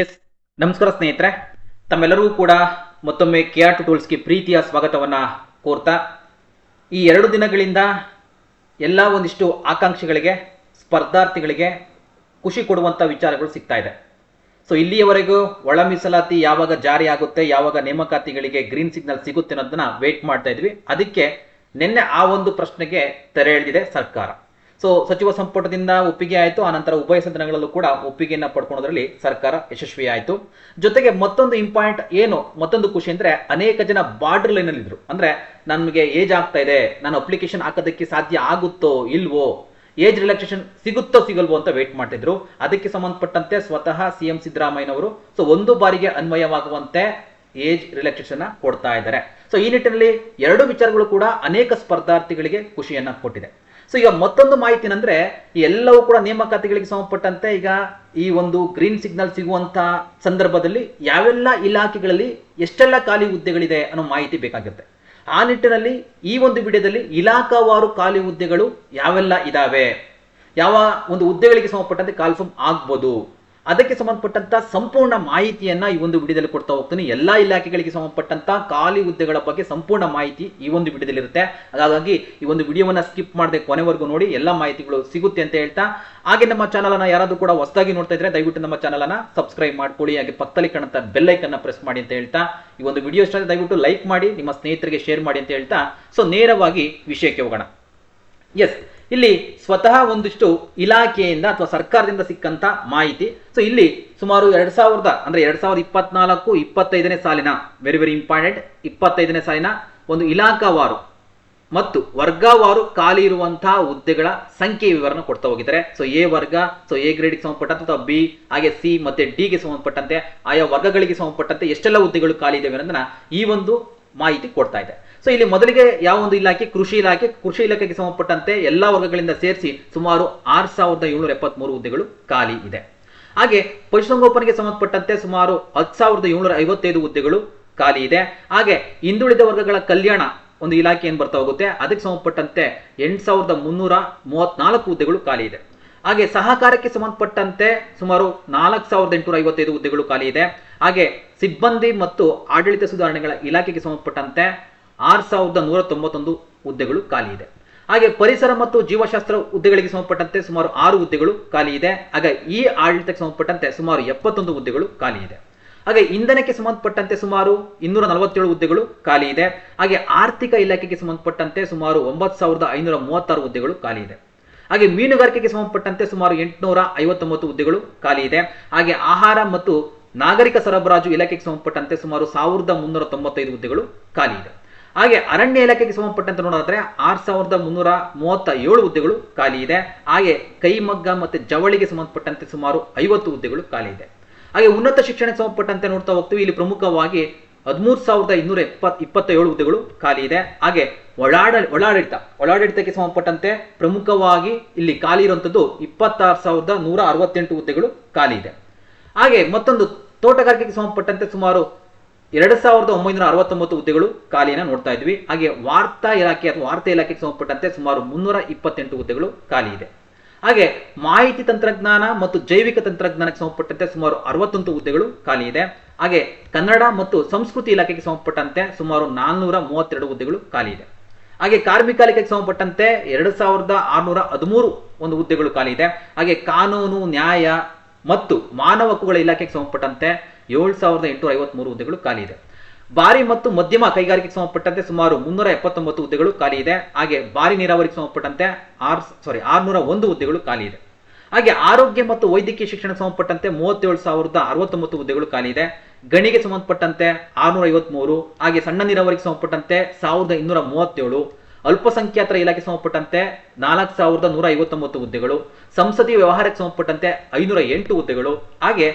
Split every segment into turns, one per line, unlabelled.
S ನಮಸ್ಕಾರ ಸ್ನೇಹಿತರೆ. ತಮ್ಮೆಲ್ಲರಿಗೂ ಕೂಡ ಮತ್ತೊಮ್ಮೆ ಕೆ ಆರ್ ಟು ಟೂಲ್ಸ್ಗೆ ಪ್ರೀತಿಯ ಸ್ವಾಗತವನ್ನು ಕೋರ್ತಾ, ಈ ಎರಡು ದಿನಗಳಿಂದ ಎಲ್ಲ ಒಂದಿಷ್ಟು ಆಕಾಂಕ್ಷಿಗಳಿಗೆ, ಸ್ಪರ್ಧಾರ್ಥಿಗಳಿಗೆ ಖುಷಿ ಕೊಡುವಂಥ ವಿಚಾರಗಳು ಸಿಗ್ತಾ ಇದೆ. ಸೊ ಇಲ್ಲಿಯವರೆಗೂ ಒಳ ಮೀಸಲಾತಿ ಯಾವಾಗ ಜಾರಿ ಆಗುತ್ತೆ, ಯಾವಾಗ ನೇಮಕಾತಿಗಳಿಗೆ ಗ್ರೀನ್ ಸಿಗ್ನಲ್ ಸಿಗುತ್ತೆ ಅನ್ನೋದನ್ನ ವೇಟ್ ಮಾಡ್ತಾ ಇದ್ವಿ. ಅದಕ್ಕೆ ನಿನ್ನೆ ಆ ಒಂದು ಪ್ರಶ್ನೆಗೆ ತೆರೆ ಎಳೆದಿದೆ ಸರ್ಕಾರ. ಸೊ ಸಚಿವ ಸಂಪುಟದಿಂದ ಒಪ್ಪಿಗೆ ಆಯಿತು. ಆನಂತರ ಉಭಯ ಸದನಗಳಲ್ಲೂ ಕೂಡ ಒಪ್ಪಿಗೆಯನ್ನ ಪಡ್ಕೊಳ್ಳೋದ್ರಲ್ಲಿ ಸರ್ಕಾರ ಯಶಸ್ವಿ ಆಯಿತು. ಜೊತೆಗೆ ಮತ್ತೊಂದು ಇಂಪಾರ್ಟೆಂಟ್ ಏನು? ಮತ್ತೊಂದು ಖುಷಿ ಅಂದ್ರೆ ಅನೇಕ ಜನ ಬಾರ್ಡರ್ ಲೈನ್ ಅಲ್ಲಿ ಇದ್ರು ಅಂದ್ರೆ ನಮಗೆ ಏಜ್ ಆಗ್ತಾ ಇದೆ. ನಾನು ಅಪ್ಲಿಕೇಶನ್ ಹಾಕೋದಕ್ಕೆ ಸಾಧ್ಯ ಆಗುತ್ತೋ ಇಲ್ವೋ? ಏಜ್ ರಿಲ್ಯಾಕ್ಸೇಷನ್ ಸಿಗುತ್ತೋ ಸಿಗಲ್ವೋ ಅಂತ ವೇಟ್ ಮಾಡ್ತಿದ್ರು. ಅದಕ್ಕೆ ಸಂಬಂಧಪಟ್ಟಂತೆ ಸ್ವತಃ ಸಿ ಎಂ ಸಿದ್ದರಾಮಯ್ಯನವರು. ಸೊ ಒಂದು ಬಾರಿಗೆ ಅನ್ವಯವಾಗುವಂತೆ ಏಜ್ ರಿಲ್ಯಾಕ್ಸೇಷನ್ ಕೊಡ್ತಾ ಇದ್ದಾರೆ. ಸೊ ಈ ನಿಟ್ಟಿನಲ್ಲಿ ಎರಡು ವಿಚಾರಗಳು ಕೂಡ ಅನೇಕ ಸ್ಪರ್ಧಾರ್ಥಿಗಳಿಗೆ ಖುಷಿಯನ್ನ ಕೊಟ್ಟಿದೆ. ಸೊ ಈಗ ಮತ್ತೊಂದು ಮಾಹಿತಿ ಏನಂದ್ರೆ ಎಲ್ಲವೂ ಕೂಡ ನೇಮಕಾತಿಗಳಿಗೆ ಸಂಬಂಧಪಟ್ಟಂತೆ ಈಗ ಈ ಒಂದು ಗ್ರೀನ್ ಸಿಗ್ನಲ್ ಸಿಗುವಂತ ಸಂದರ್ಭದಲ್ಲಿ ಯಾವೆಲ್ಲ ಇಲಾಖೆಗಳಲ್ಲಿ ಎಷ್ಟೆಲ್ಲ ಖಾಲಿ ಹುದ್ದೆಗಳಿದೆ ಅನ್ನೋ ಮಾಹಿತಿ ಬೇಕಾಗುತ್ತೆ ಆ ನಿಟ್ಟಿನಲ್ಲಿ ಈ ಒಂದು ವಿಡಿಯೋದಲ್ಲಿ ಇಲಾಖಾವಾರು ಖಾಲಿ ಹುದ್ದೆಗಳು ಯಾವೆಲ್ಲ ಇದಾವೆ? ಯಾವ ಒಂದು ಹುದ್ದೆಗಳಿಗೆ ಸಂಬಂಧಪಟ್ಟಂತೆ ಕಾಲ್ಫಾರ್ಮ್ ಆಗ್ಬೋದು. ಅದಕ್ಕೆ ಸಂಬಂಧಪಟ್ಟಂತ ಸಂಪೂರ್ಣ ಮಾಹಿತಿಯನ್ನ ಈ ಒಂದು ವಿಡಿಯೋದಲ್ಲಿ ಕೊಡ್ತಾ ಹೋಗ್ತೀನಿ. ಎಲ್ಲಾ ಇಲಾಖೆಗಳಿಗೆ ಸಂಬಂಧಪಟ್ಟಂತ ಖಾಲಿ ಹುದ್ದೆಗಳ ಬಗ್ಗೆ ಸಂಪೂರ್ಣ ಮಾಹಿತಿ ಈ ಒಂದು ವಿಡಿಯೋದಲ್ಲಿ ಇರುತ್ತೆ. ಹಾಗಾಗಿ ಈ ಒಂದು ವಿಡಿಯೋವನ್ನ ಸ್ಕಿಪ್ ಮಾಡದೆ ಕೊನೆವರೆಗೂ ನೋಡಿ, ಎಲ್ಲಾ ಮಾಹಿತಿಗಳು ಸಿಗುತ್ತೆ ಅಂತ ಹೇಳ್ತಾ. ಹಾಗೆ ನಮ್ಮ ಚಾನಲ್ ಅನ್ನ ಯಾರಾದ್ರೂ ಕೂಡ ಹೊಸದಾಗಿ ನೋಡ್ತಾ ಇದ್ರೆ ದಯವಿಟ್ಟು ನಮ್ಮ ಚಾನಲ್ ಅನ್ನ ಸಬ್ಸ್ಕ್ರೈಬ್ ಮಾಡ್ಕೊಳ್ಳಿ. ಹಾಗೆ ಪಕ್ಕದಲ್ಲಿ ಕಾಣುತ್ತ ಬೆಲ್ ಐಕನ್ನ ಪ್ರೆಸ್ ಮಾಡಿ ಅಂತ ಹೇಳ್ತಾ. ಈ ಒಂದು ವಿಡಿಯೋ ಇಷ್ಟ ದಯವಿಟ್ಟು ಲೈಕ್ ಮಾಡಿ, ನಿಮ್ಮ ಸ್ನೇಹಿತರಿಗೆ ಶೇರ್ ಮಾಡಿ ಅಂತ ಹೇಳ್ತಾ. ಸೊ ನೇರವಾಗಿ ವಿಷಯಕ್ಕೆ ಹೋಗೋಣ. ಎಸ್ ಇಲ್ಲಿ ಸ್ವತಃ ಒಂದಿಷ್ಟು ಇಲಾಖೆಯಿಂದ ಅಥವಾ ಸರ್ಕಾರದಿಂದ ಸಿಕ್ಕಂತ ಮಾಹಿತಿ. ಸೊ ಇಲ್ಲಿ ಸುಮಾರು ಎರಡ್ ಸಾವಿರದ, ಅಂದ್ರೆ ಎರಡ್ ಸಾವಿರದ ಇಪ್ಪತ್ನಾಲ್ಕು, ಇಪ್ಪತ್ತೈದನೇ ಸಾಲಿನ ವೆರಿ ವೆರಿ ಇಂಪಾರ್ಟೆಂಟ್ ಇಪ್ಪತ್ತೈದನೇ ಸಾಲಿನ ಒಂದು ಇಲಾಖಾವಾರು ಮತ್ತು ವರ್ಗವಾರು ಖಾಲಿ ಇರುವಂತಹ ಹುದ್ದೆಗಳ ಸಂಖ್ಯೆ ವಿವರನ ಕೊಡ್ತಾ ಹೋಗಿದ್ದಾರೆ. ಸೊ ಎ ವರ್ಗ ಸೊ ಎ ಗ್ರೇಡ್ಗೆ ಸಂಬಂಧಪಟ್ಟಂತೆ ಅಥವಾ ಬಿ, ಹಾಗೆ ಸಿ ಮತ್ತೆ ಡಿ ಗೆ ಸಂಬಂಧಪಟ್ಟಂತೆ, ಆಯಾ ವರ್ಗಗಳಿಗೆ ಸಂಬಂಧಪಟ್ಟಂತೆ ಎಷ್ಟೆಲ್ಲ ಹುದ್ದೆಗಳು ಖಾಲಿ ಇದಾವೆ ಅನ್ನೋದನ್ನ ಈ ಒಂದು ಮಾಹಿತಿ ಕೊಡ್ತಾ ಇದೆ. ಸೊ ಇಲ್ಲಿ ಮೊದಲಿಗೆ ಯಾವ ಒಂದು ಇಲಾಖೆ? ಕೃಷಿ ಇಲಾಖೆ. ಕೃಷಿ ಇಲಾಖೆಗೆ ಸಂಬಂಧಪಟ್ಟಂತೆ ಎಲ್ಲಾ ವರ್ಗಗಳಿಂದ ಸೇರಿಸಿ ಸುಮಾರು ಆರ್ ಸಾವಿರದ ಏಳ್ನೂರ ಎಪ್ಪತ್ಮೂರು ಹುದ್ದೆಗಳು ಖಾಲಿ ಇದೆ. ಹಾಗೆ ಪಶುಸಂಗೋಪನೆಗೆ ಸಂಬಂಧಪಟ್ಟಂತೆ ಸುಮಾರು ಹತ್ತು ಸಾವಿರದ ಏಳ್ನೂರ ಐವತ್ತೈದು ಹುದ್ದೆಗಳು ಖಾಲಿ ಇದೆ. ಹಾಗೆ ಹಿಂದುಳಿದ ವರ್ಗಗಳ ಕಲ್ಯಾಣ ಒಂದು ಇಲಾಖೆ ಏನು ಬರ್ತಾ ಹೋಗುತ್ತೆ? ಅದಕ್ಕೆ ಸಂಬಂಧಪಟ್ಟಂತೆ ಎಂಟು ಸಾವಿರದ ಮುನ್ನೂರ ಮೂವತ್ನಾಲ್ಕು ಹುದ್ದೆಗಳು ಖಾಲಿ ಇದೆ. ಹಾಗೆ ಸಹಕಾರಕ್ಕೆ ಸಂಬಂಧಪಟ್ಟಂತೆ ಸುಮಾರು ನಾಲ್ಕು ಸಾವಿರದ ಎಂಟುನೂರ ಐವತ್ತೈದು ಹುದ್ದೆಗಳು ಖಾಲಿ ಇದೆ. ಹಾಗೆ ಸಿಬ್ಬಂದಿ ಮತ್ತು ಆಡಳಿತ ಸುಧಾರಣೆಗಳ ಇಲಾಖೆಗೆ ಸಂಬಂಧಪಟ್ಟಂತೆ ಆರು ಸಾವಿರದ ನೂರ ತೊಂಬತ್ತೊಂದು ಹುದ್ದೆಗಳು ಖಾಲಿ ಇದೆ. ಹಾಗೆ ಪರಿಸರ ಮತ್ತು ಜೀವಶಾಸ್ತ್ರ ಹುದ್ದೆಗಳಿಗೆ ಸಂಬಂಧಪಟ್ಟಂತೆ ಸುಮಾರು ಆರು ಹುದ್ದೆಗಳು ಖಾಲಿ ಇದೆ. ಹಾಗೆ ಈ ಆಡಳಿತಕ್ಕೆ ಸಂಬಂಧಪಟ್ಟಂತೆ ಸುಮಾರು ಎಪ್ಪತ್ತೊಂದು ಹುದ್ದೆಗಳು ಖಾಲಿ ಇದೆ. ಹಾಗೆ ಇಂಧನಕ್ಕೆ ಸಂಬಂಧಪಟ್ಟಂತೆ ಸುಮಾರು ಇನ್ನೂರ ನಲವತ್ತೇಳು ಹುದ್ದೆಗಳು ಖಾಲಿ ಇದೆ. ಹಾಗೆ ಆರ್ಥಿಕ ಇಲಾಖೆಗೆ ಸಂಬಂಧಪಟ್ಟಂತೆ ಸುಮಾರು ಒಂಬತ್ತು ಸಾವಿರದ ಐನೂರ ಮೂವತ್ತಾರು ಹುದ್ದೆಗಳು ಖಾಲಿ ಇದೆ. ಹಾಗೆ ಮೀನುಗಾರಿಕೆಗೆ ಸಂಬಂಧಪಟ್ಟಂತೆ ಸುಮಾರು ಎಂಟುನೂರ ಐವತ್ತೊಂಬತ್ತು ಹುದ್ದೆಗಳು ಖಾಲಿ ಇದೆ. ಹಾಗೆ ಆಹಾರ ಮತ್ತು ನಾಗರಿಕ ಸರಬರಾಜು ಇಲಾಖೆಗೆ ಸಂಬಂಧಪಟ್ಟಂತೆ ಸುಮಾರು ಸಾವಿರದ ಮುನ್ನೂರ ತೊಂಬತ್ತೈದು ಹುದ್ದೆಗಳು ಖಾಲಿ ಇದೆ. ಹಾಗೆ ಅರಣ್ಯ ಇಲಾಖೆಗೆ ಸಂಬಂಧಪಟ್ಟಂತೆ ನೋಡೋದಾದ್ರೆ ಆರ್ ಸಾವಿರದ ಮುನ್ನೂರ ಮೂವತ್ತ ಏಳು ಹುದ್ದೆಗಳು ಖಾಲಿ ಇದೆ. ಹಾಗೆ ಕೈಮಗ್ಗ ಮತ್ತೆ ಜವಳಿಗೆ ಸಂಬಂಧಪಟ್ಟಂತೆ ಸುಮಾರು ಐವತ್ತು ಹುದ್ದೆಗಳು ಖಾಲಿ ಇದೆ. ಹಾಗೆ ಉನ್ನತ ಶಿಕ್ಷಣಕ್ಕೆ ಸಂಬಂಧಪಟ್ಟಂತೆ ನೋಡ್ತಾ ಹೋಗ್ತೀವಿ, ಇಲ್ಲಿ ಪ್ರಮುಖವಾಗಿ ಹದಿಮೂರು ಸಾವಿರದ ಇನ್ನೂರ ಎಪ್ಪತ್, ಇಪ್ಪತ್ತೇಳು ಹುದ್ದೆಗಳು ಖಾಲಿ ಇದೆ. ಹಾಗೆ ಒಳಾಡ, ಒಳಾಡಳಿತ, ಒಳಾಡಳಿತಕ್ಕೆ ಸಂಬಂಧಪಟ್ಟಂತೆ ಪ್ರಮುಖವಾಗಿ ಇಲ್ಲಿ ಖಾಲಿ ಇರುವಂತದ್ದು ಇಪ್ಪತ್ತಾರು ಸಾವಿರದ ನೂರ ಅರವತ್ತೆಂಟು ಹುದ್ದೆಗಳು ಖಾಲಿ ಇದೆ. ಹಾಗೆ ಮತ್ತೊಂದು ತೋಟಗಾರಿಕೆಗೆ ಸಂಬಂಧಪಟ್ಟಂತೆ ಸುಮಾರು ಎರಡು ಸಾವಿರದ ಒಂಬೈನೂರ ಅರವತ್ತೊಂಬತ್ತು ಹುದ್ದೆಗಳು ಖಾಲಿಯನ್ನು ನೋಡ್ತಾ ಇದ್ವಿ. ಹಾಗೆ ವಾರ್ತಾ ಇಲಾಖೆ ಅಥವಾ ವಾರ್ತಾ ಇಲಾಖೆಗೆ ಸಂಬಂಧಪಟ್ಟಂತೆ ಸುಮಾರು ಮುನ್ನೂರ ಇಪ್ಪತ್ತೆಂಟು ಹುದ್ದೆಗಳು ಖಾಲಿ ಇದೆ. ಹಾಗೆ ಮಾಹಿತಿ ತಂತ್ರಜ್ಞಾನ ಮತ್ತು ಜೈವಿಕ ತಂತ್ರಜ್ಞಾನಕ್ಕೆ ಸಂಬಂಧಪಟ್ಟಂತೆ ಸುಮಾರು ಅರವತ್ತೊಂದು ಹುದ್ದೆಗಳು ಖಾಲಿ ಇದೆ. ಹಾಗೆ ಕನ್ನಡ ಮತ್ತು ಸಂಸ್ಕೃತಿ ಇಲಾಖೆಗೆ ಸಂಬಂಧಪಟ್ಟಂತೆ ಸುಮಾರು ನಾನ್ನೂರ ಮೂವತ್ತೆರಡು ಹುದ್ದೆಗಳು ಖಾಲಿ ಇದೆ. ಹಾಗೆ ಕಾರ್ಮಿಕ ಇಲಾಖೆಗೆ ಸಂಬಂಧಪಟ್ಟಂತೆ ಎರಡು ಸಾವಿರದ ಆರುನೂರ ಹದಿಮೂರು ಒಂದು ಹುದ್ದೆಗಳು ಖಾಲಿ ಇದೆ. ಹಾಗೆ ಕಾನೂನು, ನ್ಯಾಯ ಮತ್ತು ಮಾನವ ಹಕ್ಕುಗಳ ಇಲಾಖೆಗೆ ಸಂಬಂಧಪಟ್ಟಂತೆ ಏಳು ಸಾವಿರದ ಎಂಟುನೂರ ಐವತ್ಮೂರು ಹುದ್ದೆಗಳು ಖಾಲಿ ಇದೆ. ಭಾರಿ ಮತ್ತು ಮಧ್ಯಮ ಕೈಗಾರಿಕೆಗೆ ಸಂಬಂಧಪಟ್ಟಂತೆ ಸುಮಾರು ಮುನ್ನೂರ ಎಪ್ಪತ್ತೊಂಬತ್ತು ಹುದ್ದೆಗಳು ಖಾಲಿ ಇದೆ. ಹಾಗೆ ಭಾರಿ ನೀರಾವರಿಗೆ ಸಂಬಂಧಪಟ್ಟಂತೆ ಆರ್ ಸಾರಿ ಆರ್ನೂರ ಒಂದು ಹುದ್ದೆಗಳು ಖಾಲಿ ಇದೆ. ಹಾಗೆ ಆರೋಗ್ಯ ಮತ್ತು ವೈದ್ಯಕೀಯ ಶಿಕ್ಷಣಕ್ಕೆ ಸಂಬಂಧಪಟ್ಟಂತೆ ಮೂವತ್ತೇಳು ಸಾವಿರದ ಅರವತ್ತೊಂಬತ್ತು ಹುದ್ದೆಗಳು ಖಾಲಿ ಇದೆ. ಗಣಿಗೆ ಸಂಬಂಧಪಟ್ಟಂತೆ ಆರ್ನೂರ ಐವತ್ಮೂರು, ಹಾಗೆ ಸಣ್ಣ ನೀರಾವರಿಗೆ ಸಂಬಂಧಪಟ್ಟಂತೆ ಸಾವಿರದ ಇನ್ನೂರ ಮೂವತ್ತೇಳು, ಅಲ್ಪಸಂಖ್ಯಾತರ ಇಲಾಖೆ ಸಂಬಂಧಪಟ್ಟಂತೆ ನಾಲ್ಕು ಸಾವಿರದ ನೂರ ಐವತ್ತೊಂಬತ್ತು ಹುದ್ದೆಗಳು, ಸಂಸದೀಯ ವ್ಯವಹಾರಕ್ಕೆ ಸಂಬಂಧಪಟ್ಟಂತೆ ಐನೂರ ಎಂಟು ಹುದ್ದೆಗಳು, ಹಾಗೆ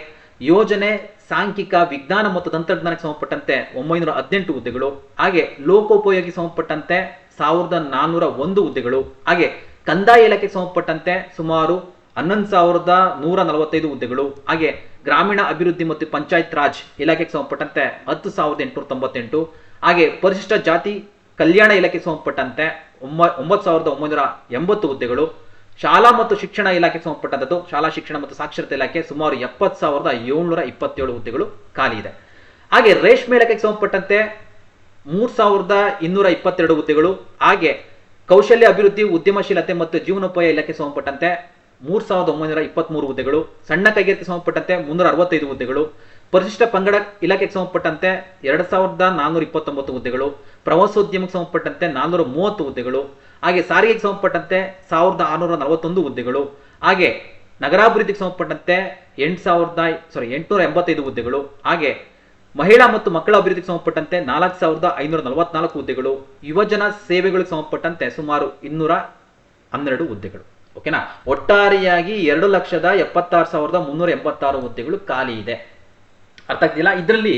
ಯೋಜನೆ ಸಾಂಖ್ಯಿಕ ವಿಜ್ಞಾನ ಮತ್ತು ತಂತ್ರಜ್ಞಾನಕ್ಕೆ ಸಂಬಂಧಪಟ್ಟಂತೆ ಒಂಬೈನೂರ ಹದಿನೆಂಟು ಹುದ್ದೆಗಳು, ಹಾಗೆ ಲೋಕೋಪಯೋಗಿ ಸಂಬಂಧಪಟ್ಟಂತೆ ಸಾವಿರದ ನಾನ್ನೂರ ಒಂದು ಹುದ್ದೆಗಳು, ಹಾಗೆ ಕಂದಾಯ ಇಲಾಖೆಗೆ ಸಂಬಂಧಪಟ್ಟಂತೆ ಸುಮಾರು ಹನ್ನೊಂದು ಸಾವಿರದ ನೂರ ನಲವತ್ತೈದು ಹುದ್ದೆಗಳು, ಹಾಗೆ ಗ್ರಾಮೀಣ ಅಭಿವೃದ್ಧಿ ಮತ್ತು ಪಂಚಾಯತ್ ರಾಜ್ ಇಲಾಖೆಗೆ ಸಂಬಂಧಪಟ್ಟಂತೆ ಹತ್ತು ಸಾವಿರದ ಎಂಟುನೂರ ತೊಂಬತ್ತೆಂಟು, ಹಾಗೆ ಪರಿಶಿಷ್ಟ ಜಾತಿ ಕಲ್ಯಾಣ ಇಲಾಖೆಗೆ ಸಂಬಂಧಪಟ್ಟಂತೆ ಒಂಬ ಒಂಬತ್ತು ಸಾವಿರದ ಒಂಬೈನೂರ ಎಂಬತ್ತು ಹುದ್ದೆಗಳು ಶಾಲಾ ಮತ್ತು ಶಿಕ್ಷಣ ಇಲಾಖೆಗೆ ಸಂಬಂಧಪಟ್ಟಂಥದ್ದು ಶಾಲಾ ಶಿಕ್ಷಣ ಮತ್ತು ಸಾಕ್ಷರತೆ ಇಲಾಖೆ ಸುಮಾರು ಎಪ್ಪತ್ತು ಸಾವಿರದ ಏಳ್ನೂರ ಇಪ್ಪತ್ತೇಳು ಹುದ್ದೆಗಳು ಖಾಲಿ ಇದೆ. ಹಾಗೆ ರೇಷ್ಮೆ ಇಲಾಖೆಗೆ ಸಂಬಂಧಪಟ್ಟಂತೆ ಮೂರು ಸಾವಿರದ ಇನ್ನೂರ ಇಪ್ಪತ್ತೆರಡು ಹುದ್ದೆಗಳು, ಹಾಗೆ ಕೌಶಲ್ಯ ಅಭಿವೃದ್ಧಿ, ಉದ್ಯಮಶೀಲತೆ ಮತ್ತು ಜೀವನೋಪಾಯ ಇಲಾಖೆ ಸಂಬಂಧಪಟ್ಟಂತೆ ಮೂರು ಸಾವಿರದ ಒಂಬೈನೂರ ಇಪ್ಪತ್ಮೂರು ಹುದ್ದೆಗಳು, ಸಣ್ಣ ಕೈಗಾರಿಕೆ ಸಂಬಂಧಪಟ್ಟಂತೆ ಮುನ್ನೂರ ಅರವತ್ತೈದು ಹುದ್ದೆಗಳು, ಪರಿಶಿಷ್ಟ ಪಂಗಡ ಇಲಾಖೆಗೆ ಸಂಬಂಧಪಟ್ಟಂತೆ ಎರಡು ಸಾವಿರದ ನಾನ್ನೂರ ಇಪ್ಪತ್ತೊಂಬತ್ತು ಹುದ್ದೆಗಳು, ಪ್ರವಾಸೋದ್ಯಮಕ್ಕೆ ಸಂಬಂಧಪಟ್ಟಂತೆ ನಾನ್ನೂರ ಮೂವತ್ತು ಹುದ್ದೆಗಳು ಹಾಗೆ ಸಾರಿಗೆಗೆ ಸಂಬಂಧಪಟ್ಟಂತೆ ಸಾವಿರದ ಆರುನೂರ ನಲವತ್ತೊಂದು ಹುದ್ದೆಗಳು, ಹಾಗೆ ನಗರಾಭಿವೃದ್ಧಿಗೆ ಸಂಬಂಧಪಟ್ಟಂತೆ ಎಂಟು ಸಾವಿರದ ಸಾರಿ ಎಂಟುನೂರ ಎಂಬತ್ತೈದು ಹುದ್ದೆಗಳು, ಹಾಗೆ ಮಹಿಳಾ ಮತ್ತು ಮಕ್ಕಳ ಅಭಿವೃದ್ಧಿಗೆ ಸಂಬಂಧಪಟ್ಟಂತೆ ನಾಲ್ಕು ಸಾವಿರದ ಐನೂರ ನಲವತ್ನಾಲ್ಕು ಹುದ್ದೆಗಳು, ಯುವಜನ ಸೇವೆಗಳಿಗೆ ಸಂಬಂಧಪಟ್ಟಂತೆ ಸುಮಾರು ಇನ್ನೂರ ಹನ್ನೆರಡು ಹುದ್ದೆಗಳು. ಓಕೆನಾ ಒಟ್ಟಾರೆಯಾಗಿ ಎರಡು ಲಕ್ಷದ ಎಪ್ಪತ್ತಾರು ಸಾವಿರದ ಮುನ್ನೂರ ಎಂಬತ್ತಾರು ಹುದ್ದೆಗಳು ಖಾಲಿ ಇದೆ. ಅರ್ಥ ಆಗ್ತಿಲ್ಲ? ಇದರಲ್ಲಿ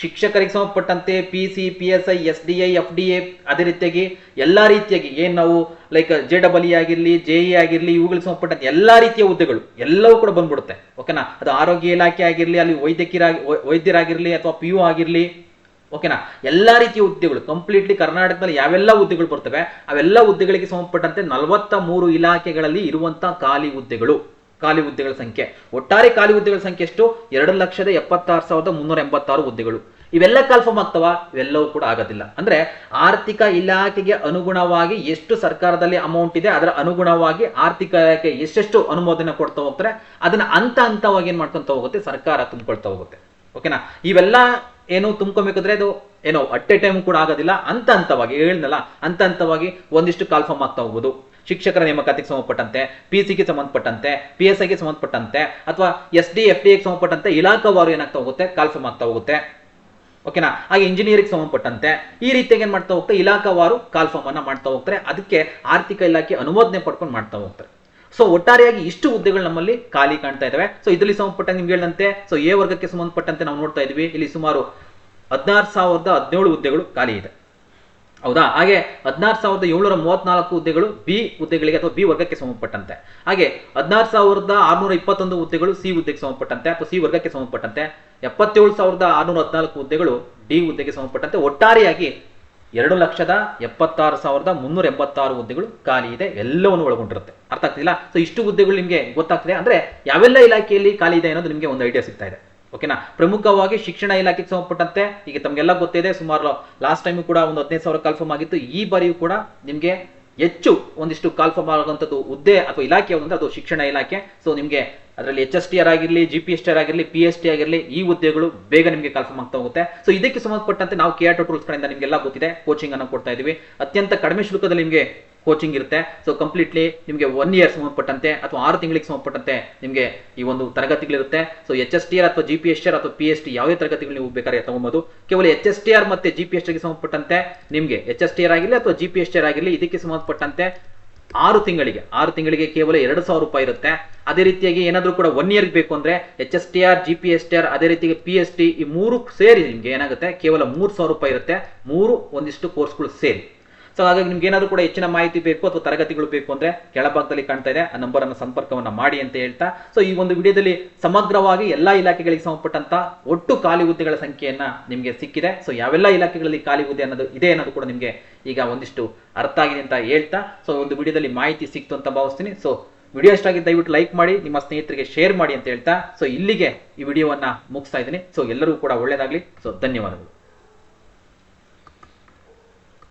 ಶಿಕ್ಷಕರಿಗೆ ಸಂಬಂಧಪಟ್ಟಂತೆ P C P S I S D I F D A ಅದೇ ರೀತಿಯಾಗಿ ಎಲ್ಲ ರೀತಿಯಾಗಿ ಏನು ನಾವು ಲೈಕ್ ಜೆ ಡಬಲ್ ಇ ಆಗಿರಲಿ ಜೆ ಇ ಆಗಿರಲಿ, ಇವುಗಳಿಗೆ ಸಂಬಂಧಪಟ್ಟಂತೆ ಎಲ್ಲ ರೀತಿಯ ಹುದ್ದೆಗಳು ಎಲ್ಲವೂ ಕೂಡ ಬಂದ್ಬಿಡುತ್ತೆ. ಓಕೆನಾ ಅದು ಆರೋಗ್ಯ ಇಲಾಖೆ ಆಗಿರಲಿ, ಅಲ್ಲಿ ವೈದ್ಯಕೀಯರಾಗಿ ವೈ- ವೈದ್ಯರಾಗಿರಲಿ ಅಥವಾ ಪಿ ಯು ಆಗಿರಲಿ ಓಕೆನಾ ಎಲ್ಲ ರೀತಿಯ ಹುದ್ದೆಗಳು ಕಂಪ್ಲೀಟ್ಲಿ ಕರ್ನಾಟಕದಲ್ಲಿ ಯಾವೆಲ್ಲ ಹುದ್ದೆಗಳು ಬರ್ತವೆ, ಅವೆಲ್ಲ ಹುದ್ದೆಗಳಿಗೆ ಸಂಬಂಧಪಟ್ಟಂತೆ ನಲವತ್ತ ಮೂರು ಇಲಾಖೆಗಳಲ್ಲಿ ಇರುವಂತಹ ಖಾಲಿ ಹುದ್ದೆಗಳು. ಖಾಲಿ ಹುದ್ದೆಗಳ ಸಂಖ್ಯೆ. ಒಟ್ಟಾರೆ ಖಾಲಿ ಹುದ್ದೆಗಳ ಸಂಖ್ಯೆ ಎಷ್ಟು? ಎರಡು ಲಕ್ಷದ ಎಪ್ಪತ್ತಾರು ಸಾವಿರದ ಮುನ್ನೂರ ಎಂಬತ್ತಾರು ಹುದ್ದೆಗಳು. ಇವೆಲ್ಲ ಕನ್ಫರ್ಮ್ ಆಗ್ತವ? ಇವೆಲ್ಲವೂ ಕೂಡ ಆಗೋದಿಲ್ಲ. ಅಂದ್ರೆ ಆರ್ಥಿಕ ಇಲಾಖೆಗೆ ಅನುಗುಣವಾಗಿ ಎಷ್ಟು ಸರ್ಕಾರದಲ್ಲಿ ಅಮೌಂಟ್ ಇದೆ, ಅದರ ಅನುಗುಣವಾಗಿ ಆರ್ಥಿಕ ಇಲಾಖೆ ಎಷ್ಟೆಷ್ಟು ಅನುಮೋದನೆ ಕೊಡ್ತಾ ಹೋಗ್ತಾರೆ, ಅದನ್ನ ಹಂತ ಹಂತವಾಗಿ ಏನ್ ಮಾಡ್ಕೊಂತ ಹೋಗುತ್ತೆ? ಸರ್ಕಾರ ತುಂಬಿಕೊಳ್ತಾ ಹೋಗುತ್ತೆ. ಓಕೆನಾ ಇವೆಲ್ಲ ಏನು ತುಂಬ್ಕೊಬೇಕಾದ್ರೆ ಅದು ಏನೋ ಅಟ್ ಎ ಟೈಮ್ ಕೂಡ ಆಗೋದಿಲ್ಲ. ಹಂತ ಹಂತವಾಗಿ ಹೇಳಿದ್ನಲ್ಲ ಹಂತ ಹಂತವಾಗಿ ಒಂದಿಷ್ಟು ಕಾಲ್ಫಾರ್ಮ್ ಆಗ್ತಾ ಹೋಗ್ಬೋದು. ಶಿಕ್ಷಕರ ನೇಮಕಾತಿಗೆ ಸಂಬಂಧಪಟ್ಟಂತೆ ಪಿ ಸಿಗೆ ಸಂಬಂಧಪಟ್ಟಂತೆ ಪಿ ಎಸ್ ಐಗೆ ಸಂಬಂಧಪಟ್ಟಂತೆ, ಅಥವಾ ಎಸ್ ಡಿ ಎಫ್ ಡಿ ಸಂಬಂಧಪಟ್ಟಂತೆ ಇಲಾಖಾವಾರು ಏನಾಗ್ತಾ ಹೋಗುತ್ತೆ? ಕಾಲ್ಫಾರ್ಮ್ ಆಗ್ತಾ ಹೋಗುತ್ತೆ. ಓಕೆನಾ? ಹಾಗೆ ಇಂಜಿನಿಯರಿಂಗ್ ಸಂಬಂಧಪಟ್ಟಂತೆ ಈ ರೀತಿಯಾಗಿ ಏನ್ ಮಾಡ್ತಾ ಹೋಗ್ತಾರೆ ಇಲಾಖಾವಾರು ಕಾಲ್ಫಾರ್ಮ್ ಅನ್ನ ಮಾಡ್ತಾ ಹೋಗ್ತಾರೆ. ಅದಕ್ಕೆ ಆರ್ಥಿಕ ಇಲಾಖೆ ಅನುಮೋದನೆ ಪಡ್ಕೊಂಡು ಮಾಡ್ತಾ ಹೋಗ್ತಾರೆ. ಸೊ ಒಟ್ಟಾರೆಯಾಗಿ ಇಷ್ಟು ಹುದ್ದೆಗಳು ನಮ್ಮಲ್ಲಿ ಖಾಲಿ ಕಾಣ್ತಾ ಇದಾವೆ. ಸೊ ಇದರಲ್ಲಿ ಸಂಬಂಧಪಟ್ಟ ನಿಮ್ಗೆ ಹೇಳಿದಂತೆ ಸೊ ಎ ವರ್ಗಕ್ಕೆ ಸಂಬಂಧಪಟ್ಟಂತೆ ನಾವು ನೋಡ್ತಾ ಇದ್ವಿ. ಇಲ್ಲಿ ಸುಮಾರು ಹದಿನಾರು ಸಾವಿರದ ಹದಿನೇಳು ಹುದ್ದೆಗಳು ಖಾಲಿ ಇದೆ. ಹೌದಾ? ಹಾಗೆ ಹದಿನಾರು ಸಾವಿರದ ಏಳ್ನೂರ ಮೂವತ್ನಾಲ್ಕು ಹುದ್ದೆಗಳು ಬಿ ಹುದ್ದೆಗಳಿಗೆ ಅಥವಾ ಬಿ ವರ್ಗಕ್ಕೆ ಸಂಬಂಧಪಟ್ಟಂತೆ. ಹಾಗೆ ಹದಿನಾರು ಸಾವಿರದ ಆರ್ನೂರ ಇಪ್ಪತ್ತೊಂದು ಹುದ್ದೆಗಳು ಸಿ ಹುದ್ದೆಗೆ ಸಂಬಂಧಪಟ್ಟಂತೆ ಅಥವಾ ಸಿ ವರ್ಗಕ್ಕೆ ಸಂಬಂಧಪಟ್ಟಂತೆ. ಎಪ್ಪತ್ತೇಳು ಸಾವಿರದ ಆರ್ನೂರ ಹದಿನಾಲ್ಕು ಹುದ್ದೆಗಳು ಡಿ ಹುದ್ದೆಗೆ ಸಂಬಂಧಪಟ್ಟಂತೆ. ಒಟ್ಟಾರೆಯಾಗಿ ಎರಡು ಲಕ್ಷದ ಎಪ್ಪತ್ತಾರು ಸಾವಿರದ ಮುನ್ನೂರ ಎಂಬತ್ತಾರು ಹುದ್ದೆಗಳು ಖಾಲಿ ಇದೆ, ಎಲ್ಲವನ್ನು ಒಳಗೊಂಡಿರುತ್ತೆ. ಅರ್ಥ ಆಗ್ತಿಲ್ಲ ಸೊ ಇಷ್ಟು ಹುದ್ದೆಗಳು ನಿಮಗೆ ಗೊತ್ತಾಗ್ತಿದೆ. ಅಂದ್ರೆ ಯಾವೆಲ್ಲ ಇಲಾಖೆಯಲ್ಲಿ ಖಾಲಿ ಇದೆ ಅನ್ನೋದು ನಿಮಗೆ ಒಂದು ಐಡಿಯಾ ಸಿಗ್ತಾ ಇದೆ. ಓಕೆನಾ ಪ್ರಮುಖವಾಗಿ ಶಿಕ್ಷಣ ಇಲಾಖೆಗೆ ಸಂಬಂಧಪಟ್ಟಂತೆ ಈಗ ತಮಗೆಲ್ಲ ಗೊತ್ತಿದೆ ಸುಮಾರು ಲಾಸ್ಟ್ ಟೈಮ್ ಕೂಡ ಒಂದು ಹದಿನೈದು ಸಾವಿರ ಕಾಲ್ಫಾರ್ಮ್ ಆಗಿತ್ತು. ಈ ಬಾರಿಯೂ ಕೂಡ ನಿಮಗೆ ಹೆಚ್ಚು ಒಂದಿಷ್ಟು ಕಾಲ್ಫಾರ್ಮ್ ಆಗುವಂಥದ್ದು ಹುದ್ದೆ ಅಥವಾ ಇಲಾಖೆ ಯಾವುದಂದ್ರೆ ಅದು ಶಿಕ್ಷಣ ಇಲಾಖೆ. ಸೊ ನಿಮಗೆ ಅದರಲ್ಲಿ ಎಚ್ ಎಸ್ ಟಿ ಆರ್ ಆಗಿರಲಿ G P S T R ಆಗಿರಲಿ ಪಿ ಎಸ್ ಟಿ ಆಗಿರಲಿ ಈ ಹುದ್ದೆಗಳು ಬೇಗ ನಿಮಗೆ ಕಾಲ್ಫಾರ್ಮ್ ಆಗ್ತಾ ಹೋಗುತ್ತೆ. ಸೊ ಇದಕ್ಕೆ ಸಂಬಂಧಪಟ್ಟಂತೆ ನಾವು ಕೆ ಆರ್ ಟೂಲ್ಸ್ ಕಡೆಯಿಂದ ನಿಮಗೆಲ್ಲ ಗೊತ್ತಿದೆ. ಕೋಚಿಂಗ್ ಅನ್ನು ಕೊಡ್ತಾ ಇದೀವಿ. ಅತ್ಯಂತ ಕಡಿಮೆ ಶುಲ್ಕದಲ್ಲಿ ನಿಮಗೆ ಕೋಚಿಂಗ್ ಇರುತ್ತೆ ಸೊ ಕಂಪ್ಲೀಟ್ಲಿ ನಿಮಗೆ ಒನ್ ಇಯರ್ ಸಂಬಂಧಪಟ್ಟಂತೆ ಅಥವಾ ಆರು ತಿಂಗಳಿಗೆ ಸಂಬಂಧಪಟ್ಟಂತೆ ನಿಮಗೆ ಈ ಒಂದು ತರಗತಿಗಳಿರುತ್ತೆ so H S T R ಅಥವಾ G P S T R ಅಥವಾ ಪಿ ಎಸ್ ಟಿ ಯಾವುದೇ ತರಗತಿಗಳು ನೀವು ಬೇಕಾದ್ರೆ ತಗೊಬೋದು ಕೇವಲ ಎಚ್ ಎಸ್ ಟಿ ಆರ್ ಮತ್ತೆ ಜಿ ಪಿ ಎಸ್ ಟಿಗೆ ಸಂಬಂಧಪಟ್ಟಂತೆ ನಿಮಗೆ ಎಚ್ ಎಸ್ ಟಿ ಆರ್ ಆಗಿರಲಿ ಅಥವಾ G P S T R ಆಗಿರಲಿ ಇದಕ್ಕೆ ಸಂಬಂಧಪಟ್ಟಂತೆ ಆರು ತಿಂಗಳಿಗೆ ಆರು ತಿಂಗಳಿಗೆ ಕೇವಲ ಎರಡು ಸಾವಿರ ರೂಪಾಯಿ ಇರುತ್ತೆ ಅದೇ ರೀತಿಯಾಗಿ ಏನಾದರೂ ಕೂಡ ಒನ್ ಇಯರ್ಗೆ ಬೇಕು ಅಂದ್ರೆ H S T R G P S T R ಅದೇ ರೀತಿಯಾಗಿ ಪಿ ಎಸ್ ಟಿ ಈ ಮೂರು ಸೇರಿ ನಿಮಗೆ ಏನಾಗುತ್ತೆ ಕೇವಲ ಮೂರು ಸಾವಿರ ರೂಪಾಯಿ ಇರುತ್ತೆ ಮೂರು ಒಂದಿಷ್ಟು ಕೋರ್ಸ್ಗಳು ಸೇರಿ ಸೊ ಹಾಗಾಗಿ ನಿಮ್ಗೆ ಏನಾದರೂ ಕೂಡ ಹೆಚ್ಚಿನ ಮಾಹಿತಿ ಬೇಕು ಅಥವಾ ತರಗತಿಗಳು ಬೇಕು ಅಂದ್ರೆ ಕೆಳಭಾಗದಲ್ಲಿ ಕಾಣ್ತಾ ಇದೆ, ಆ ನಂಬರ್ ಅನ್ನು ಸಂಪರ್ಕವನ್ನ ಮಾಡಿ ಅಂತ ಹೇಳ್ತಾ ಸೊ ಈ ಒಂದು ವಿಡಿಯೋದಲ್ಲಿ ಸಮಗ್ರವಾಗಿ ಎಲ್ಲಾ ಇಲಾಖೆಗಳಿಗೆ ಸಂಬಂಧಪಟ್ಟಂತ ಒಟ್ಟು ಖಾಲಿ ಹುದ್ದೆಗಳ ಸಂಖ್ಯೆಯನ್ನ ನಿಮಗೆ ಸಿಕ್ಕಿದೆ. ಸೊ ಯಾವೆಲ್ಲ ಇಲಾಖೆಗಳಲ್ಲಿ ಖಾಲಿ ಹುದ್ದೆ ಅನ್ನೋದು ಇದೆ ಅನ್ನೋದು ಕೂಡ ನಿಮಗೆ ಈಗ ಒಂದಿಷ್ಟು ಅರ್ಥ ಆಗಿದೆ ಅಂತ ಹೇಳ್ತಾ ಸೊ ಒಂದು ವಿಡಿಯೋದಲ್ಲಿ ಮಾಹಿತಿ ಸಿಕ್ತು ಅಂತ ಭಾವಿಸ್ತೀನಿ. ಸೊ ವಿಡಿಯೋ ಇಷ್ಟ ದಯವಿಟ್ಟು ಲೈಕ್ ಮಾಡಿ, ನಿಮ್ಮ ಸ್ನೇಹಿತರಿಗೆ ಶೇರ್ ಮಾಡಿ ಅಂತ ಹೇಳ್ತಾ ಸೊ ಇಲ್ಲಿಗೆ ಈ ವಿಡಿಯೋವನ್ನ ಮುಗಿಸ್ತಾ ಇದ್ದೀನಿ. ಸೊ ಎಲ್ಲರೂ ಕೂಡ ಒಳ್ಳೇದಾಗ್ಲಿ. ಸೊ ಧನ್ಯವಾದಗಳು.